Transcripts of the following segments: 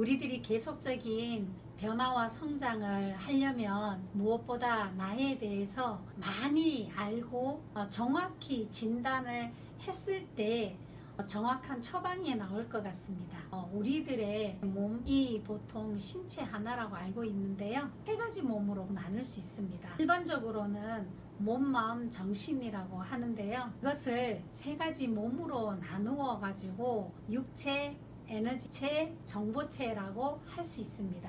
우리들이 계속적인 변화와 성장을 하려면 무엇보다 나에 대해서 많이 알고 어, 정확히 진단을 했을 때 어, 정확한 처방이 나올 것 같습니다. 어, 우리들의 몸이 보통 신체 하나라고 알고 있는데요. 세 가지 몸으로 나눌 수 있습니다. 일반적으로는 몸, 마음, 정신이라고 하는데요. 이것을 세 가지 몸으로 나누어 가지고 육체, 에너지체, 정보체라고 할 수 있습니다.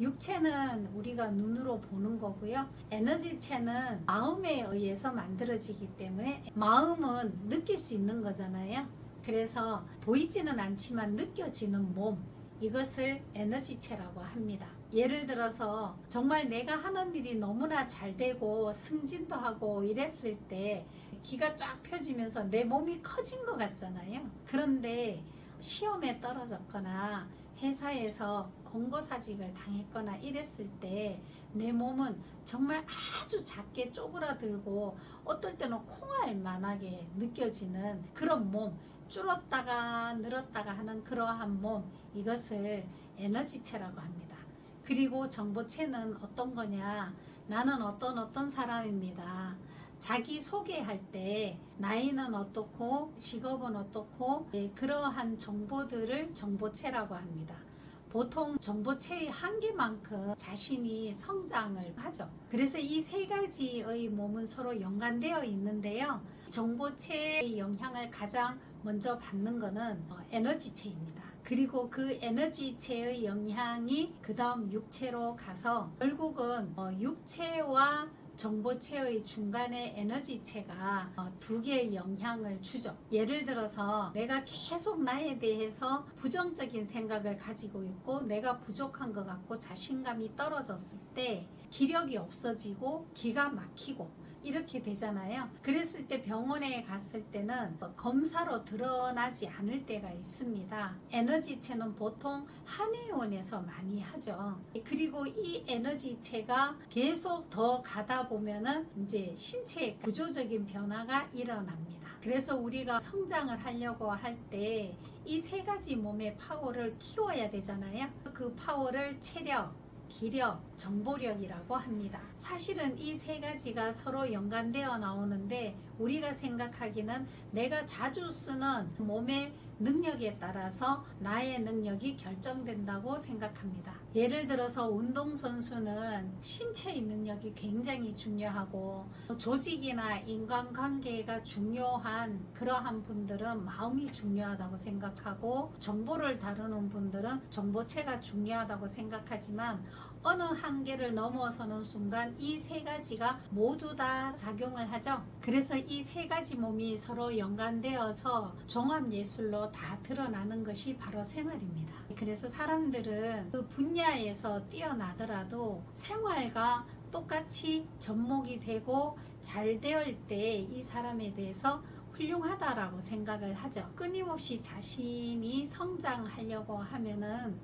육체는 우리가 눈으로 보는 거고요. 에너지체는 마음에 의해서 만들어지기 때문에 마음은 느낄 수 있는 거잖아요. 그래서 보이지는 않지만 느껴지는 몸, 이것을 에너지체라고 합니다. 예를 들어서 정말 내가 하는 일이 너무나 잘 되고 승진도 하고 이랬을 때 기가 쫙 펴지면서 내 몸이 커진 것 같잖아요. 그런데 시험에 떨어졌거나 회사에서 공고사직을 당했거나 이랬을 때 내 몸은 정말 아주 작게 쪼그라들고 어떨 때는 콩알 만하게 느껴지는 그런 몸 줄었다가 늘었다가 하는 그러한 몸 이것을 에너지체라고 합니다. 그리고 정보체는 어떤 거냐 나는 어떤 어떤 사람입니다. 자기 소개할 때 나이는 어떻고 직업은 어떻고 예, 그러한 정보들을 정보체라고 합니다. 보통 정보체의 한계만큼 자신이 성장을 하죠. 그래서 이 세 가지의 몸은 서로 연관되어 있는데요. 정보체의 영향을 가장 먼저 받는 것은 어, 에너지체입니다. 그리고 그 에너지체의 영향이 그 다음 육체로 가서 결국은 어, 육체와 정보체의 중간에 에너지체가 어, 두 개의 영향을 주죠. 예를 들어서 내가 계속 나에 대해서 부정적인 생각을 가지고 있고 내가 부족한 것 같고 자신감이 떨어졌을 때 기력이 없어지고 기가 막히고 이렇게 되잖아요. 그랬을 때 병원에 갔을 때는 검사로 드러나지 않을 때가 있습니다. 에너지체는 보통 한의원에서 많이 하죠. 그리고 이 에너지체가 계속 더 가다 보면은 이제 신체에 구조적인 변화가 일어납니다. 그래서 우리가 성장을 하려고 할 때 이 세 가지 몸의 파워를 키워야 되잖아요. 그 파워를 체력, 기력, 정보력이라고 합니다. 사실은 이 세 가지가 서로 연관되어 나오는데 우리가 생각하기는 내가 자주 쓰는 몸의 능력에 따라서 나의 능력이 결정된다고 생각합니다. 예를 들어서 운동선수는 신체의 능력이 굉장히 중요하고 조직이나 인간관계가 중요한 그러한 분들은 마음이 중요하다고 생각하고 정보를 다루는 분들은 정보체가 중요하다고 생각하지만 어느 한계를 넘어서는 순간 이 세 가지가 모두 다 작용을 하죠. 그래서 이 세 가지 몸이 서로 연관되어서 종합예술로 다 드러나는 것이 바로 생활입니다. 그래서 사람들은 그 분야에서 뛰어나더라도 생활과 똑같이 접목이 되고 잘 되을 때이 사람에 대해서 훌륭하다라고 생각을 하죠. 끊임없이 자신이 성장하려고 하면은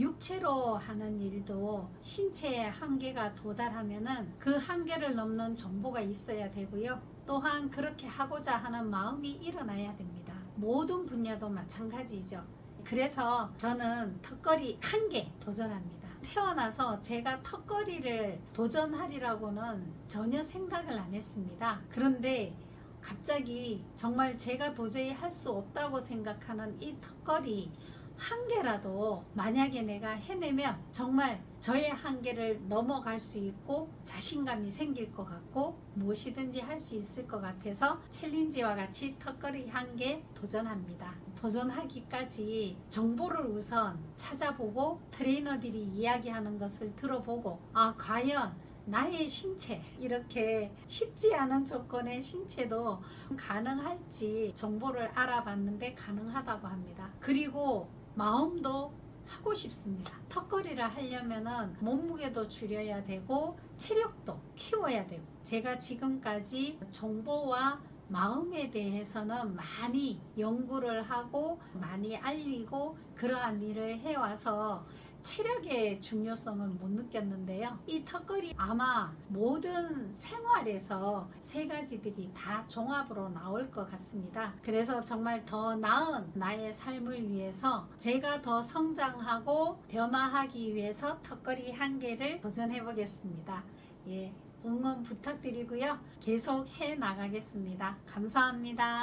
육체로 하는 일도 신체의 한계가 도달하면은 그 한계를 넘는 정보가 있어야 되고요. 또한 그렇게 하고자 하는 마음이 일어나야 됩니다. 모든 분야도 마찬가지죠. 그래서 저는 턱걸이 한 개 도전합니다. 태어나서 제가 턱걸이를 도전하리라고는 전혀 생각을 안 했습니다. 그런데 갑자기 정말 제가 도저히 할 수 없다고 생각하는 이 턱걸이 한계라도 만약에 내가 해내면 정말 저의 한계를 넘어갈 수 있고 자신감이 생길 것 같고 무엇이든지 할 수 있을 것 같아서 챌린지와 같이 턱걸이 한계 도전합니다. 도전하기까지 정보를 우선 찾아보고 트레이너들이 이야기하는 것을 들어보고 아 과연 나의 신체 이렇게 쉽지 않은 조건의 신체도 가능할지 정보를 알아봤는데 가능하다고 합니다. 그리고 마음도 하고 싶습니다. 턱걸이를 하려면은 몸무게도 줄여야 되고 체력도 키워야 되고 제가 지금까지 정보와 마음에 대해서는 많이 연구를 하고 많이 알리고 그러한 일을 해와서 체력의 중요성을 못 느꼈는데요. 이 턱걸이 아마 모든 생활에서 세 가지들이 다 종합으로 나올 것 같습니다. 그래서 정말 더 나은 나의 삶을 위해서 제가 더 성장하고 변화하기 위해서 턱걸이 한 개를 도전해 보겠습니다. 예, 응원 부탁드리고요. 계속 해 나가겠습니다. 감사합니다.